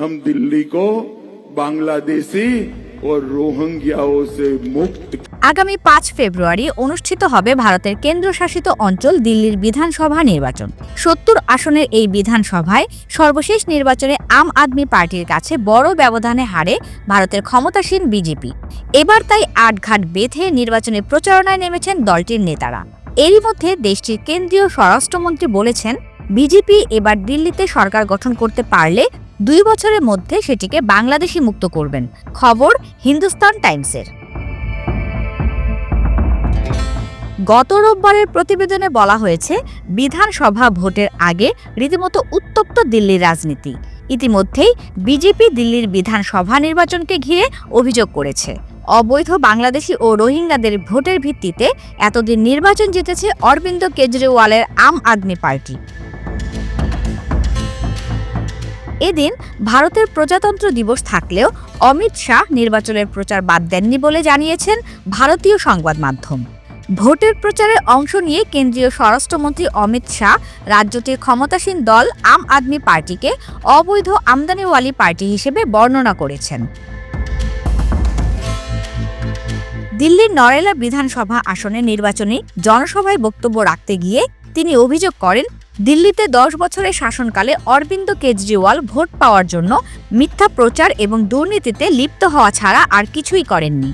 दिल्ली को बांग्लादेशी और रोहिंग्याओं से मुक्त আগামী পাঁচ ফেব্রুয়ারি অনুষ্ঠিত হবে ভারতের কেন্দ্রশাসিত অঞ্চল দিল্লির বিধানসভা নির্বাচন সত্তর আসনের এই বিধানসভায় সর্বশেষ নির্বাচনে আম আদমি পার্টির কাছে বড় ব্যবধানে হারে ভারতের ক্ষমতাসীন বিজেপি এবার তাই আটঘাট বেঁধে নির্বাচনে প্রচারণায় নেমেছেন দলটির নেতারা এরই মধ্যে দেশটির কেন্দ্রীয় স্বরাষ্ট্রমন্ত্রী বলেছেন বিজেপি এবার দিল্লিতে সরকার গঠন করতে পারলে দুই বছরের মধ্যে সেটিকে বাংলাদেশি মুক্ত করবেন। খবর হিন্দুস্তান টাইমসের। গত রোববারের প্রতিবেদনে বলা হয়েছে, বিধানসভা ভোটের আগে রীতিমতো উত্তপ্ত দিল্লির রাজনীতি। ইতিমধ্যেই বিজেপি দিল্লির বিধানসভা নির্বাচনকে ঘিরে অভিযোগ করেছে। অবৈধ বাংলাদেশি ও রোহিঙ্গাদের ভোটের ভিত্তিতে এতদিন নির্বাচন জিতেছে অরবিন্দ কেজরিওয়ালের আম আদমি পার্টি। এদিন ভারতের প্রজাতন্ত্র দিবস থাকলেও অমিত শাহ নির্বাচনের প্রচার বাদ দেননি বলে জানিয়েছেন ভারতীয় সংবাদ মাধ্যম। ভোটের প্রচারে অংশ নিয়ে কেন্দ্রীয় স্বরাষ্ট্রমন্ত্রী অমিত শাহ রাজ্যটির ক্ষমতাসীন দল আম আদমি পার্টিকে অবৈধ আমদানিওয়ালি পার্টি হিসেবে বর্ণনা করেছেন। দিল্লির নরেলা বিধানসভা আসনে নির্বাচনী জনসভায় বক্তব্য রাখতে গিয়ে তিনি অভিযোগ করেন দিল্লিতে দশ বছরের শাসনকালে অরবিন্দ কেজরিওয়াল ভোট পাওয়ার জন্য মিথ্যা প্রচার এবং দুর্নীতিতে লিপ্ত হওয়া ছাড়া আর কিছুই করেননি।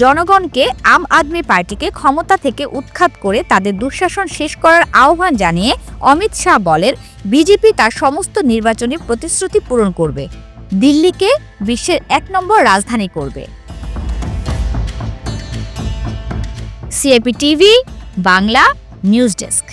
জনগণকে আম আদমি পার্টিকে ক্ষমতা থেকে উৎখাত করে তাদের দুঃশাসন শেষ করার আহ্বান জানিয়ে অমিত শাহ বলেন, বিজেপি তার সমস্ত নির্বাচনী প্রতিশ্রুতি পূরণ করবে। দিল্লিকে বিশ্বের এক নম্বর রাজধানী করবে। CAP TV Bangla news desk